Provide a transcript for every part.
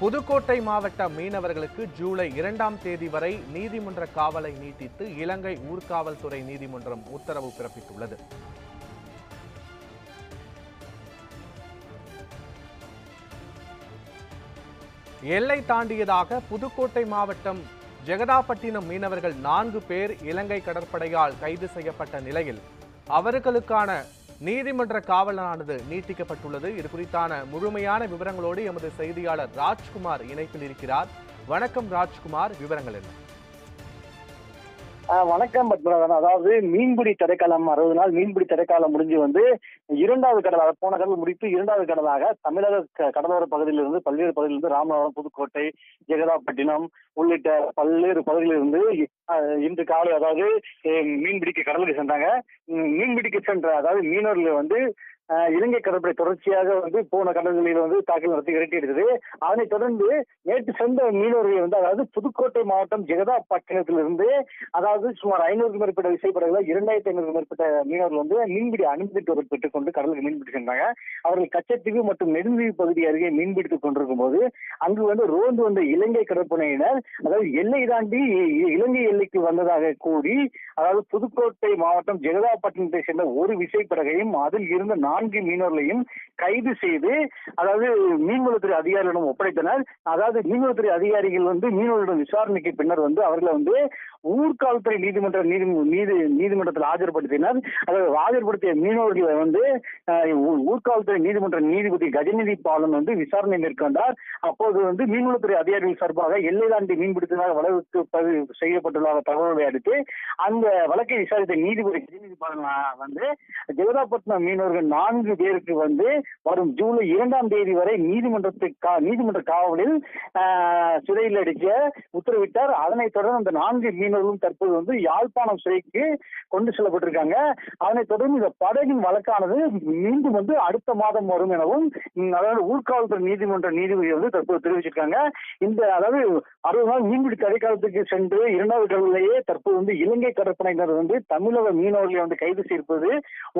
புதுக்கோட்டை மாவட்ட மீனவர்களுக்கு ஜூலை இரண்டாம் தேதி வரை நீதிமன்ற காவலை நீட்டித்து இலங்கை ஊர்காவல்துறை நீதிமன்றம் உத்தரவு பிறப்பித்துள்ளது. எல்லை தாண்டியதாக புதுக்கோட்டை மாவட்டம் ஜெகதாப்பட்டினம் மீனவர்கள் நான்கு பேர் இலங்கை கடற்படையால் கைது செய்யப்பட்ட நிலையில் அவர்களுக்கான நீதிமன்ற காவலனானது நீட்டிக்கப்பட்டுள்ளது. இது குறித்தான முழுமையான விவரங்களோடு எமது செய்தியாளர் ராஜ்குமார் இணைப்பில் இருக்கிறார். வணக்கம் ராஜ்குமார். விவரங்கள் என்ன? வணக்கம் பத்மநாதன். அதாவது மீன்பிடி தடைக்காலம் அறுபது நாள் மீன்பிடி தடைக்காலம் முடிஞ்சு வந்து இரண்டாவது கடலாக போன கடல் முடித்து இரண்டாவது கடலாக தமிழக க- கடலோர பகுதியிலிருந்து பல்வேறு பகுதியிலிருந்து ராமநாதபுரம் புதுக்கோட்டை ஜெகதாப்பட்டினம் உள்ளிட்ட பல்வேறு பகுதியிலிருந்து இன்று காலை அதாவது மீன்பிடிக்க கடலுக்கு சென்றாங்க. மீன்பிடிக்க சென்ற அதாவது மீனவர்கள் வந்து இலங்கை கடற்படை தொடர்ச்சியாக வந்து போன கடல்களில் வந்து தாக்கல் நடத்தி விரட்டி எடுத்தது அதனைத் தொடர்ந்து நேற்று சென்ற மீனவர்கள் வந்து அதாவது புதுக்கோட்டை மாவட்டம் ஜெகதாப்பட்டினத்திலிருந்து அதாவது சுமார் ஐநூறுக்கும் மேற்பட்ட விசைப்படகுல இரண்டாயிரத்தி ஐநூறுக்கும் மேற்பட்ட மீனவர்கள் வந்து மீன்பிடி அனுமதி பெற்றுக் கொண்டு கடலுக்கு மீன்பிடி சென்றாங்க அவர்கள் கச்சத்தீவு மற்றும் நெடுந்தீவு பகுதி அருகே மீன்பிடித்துக் கொண்டிருக்கும் போது அங்கு வந்து ரோந்து வந்த இலங்கை கடற்படையினர் அதாவது எல்லை தாண்டி இலங்கை எல்லைக்கு வந்ததாக கூறி அதாவது புதுக்கோட்டை மாவட்டம் ஜெகதாப்பட்டினத்தை சேர்ந்த ஒரு விசைப்படகையும் அதில் இருந்த நான்கு மீனவர்களையும் கைது செய்து அதாவது மீன்வளத்துறை அதிகாரிகளிடம் ஒப்படைத்தனர். அதாவது மீன்வளத்துறை அதிகாரிகள் வந்து மீனவர்களிடம் விசாரணைக்கு பின்னர் வந்து அவர்களை வந்து ஊர்காவல்துறை நீதிமன்ற நீதி நீதி நீதிமன்றத்தில் ஆஜர்படுத்தினர். அதாவது ஆஜர்படுத்திய மீனவர்களை வந்து ஊர்காவல்துறை நீதிமன்ற நீதிபதி கஜநிதி பாலன் வந்து விசாரணை மேற்கொண்டார். அப்போது வந்து மீன்வளத்துறை அதிகாரிகள் சார்பாக எல்லை தாண்டி மீன்பிடித்ததாக வழக்கு பதிவு செய்யப்பட்டுள்ள தகவலை அடுத்து அந்த வழக்கை விசாரித்த நீதிபதி கஜநிதி பாலன் வந்து ஜெகதாபட்டினம் மீனவர்கள் நான்கு பேருக்கு வந்து வரும் ஜூலை இரண்டாம் தேதி வரை நீதிமன்றத்துக்கு நீதிமன்ற காவலில் சிறையில் அடிக்க உத்தரவிட்டார். அதனைத் தொடர்ந்து அந்த நான்கு மீனவர்களும் தற்போது வந்து யாழ்ப்பாணம் சிறைக்கு கொண்டு செல்லப்பட்டிருக்காங்க. அதனைத் தொடர்ந்து இந்த படகின் வழக்கானது மீண்டும் வந்து அடுத்த மாதம் வரும் எனவும் அதாவது உள்காவல்துறை நீதிமன்ற நீதிபதி வந்து தற்போது தெரிவிச்சிருக்காங்க. இந்த அதாவது அறுபது நாள் மீன்பிடி தடைக்காலத்துக்கு சென்று இரண்டாவது கடலிலேயே தற்போது வந்து இலங்கை கடற்படையினர் வந்து தமிழக மீனவர்களை வந்து கைது செய்திருப்பது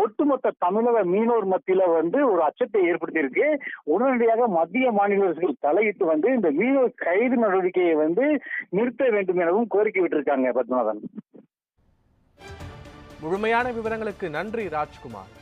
ஒட்டுமொத்த தமிழக மீனவர் மத்தியில வந்து ஒரு அச்சத்தை ஏற்படுத்தியிருக்கு. உடனடியாக மத்திய மாநில அரசுகள் தலையிட்டு வந்து இந்த மீனவர் கைது நடவடிக்கையை வந்து நிறுத்த வேண்டும் எனவும் கோரிக்கை விட்டிருக்காங்க பத்மநாதன். முழுமையான விவரங்களுக்கு நன்றி ராஜ்குமார்.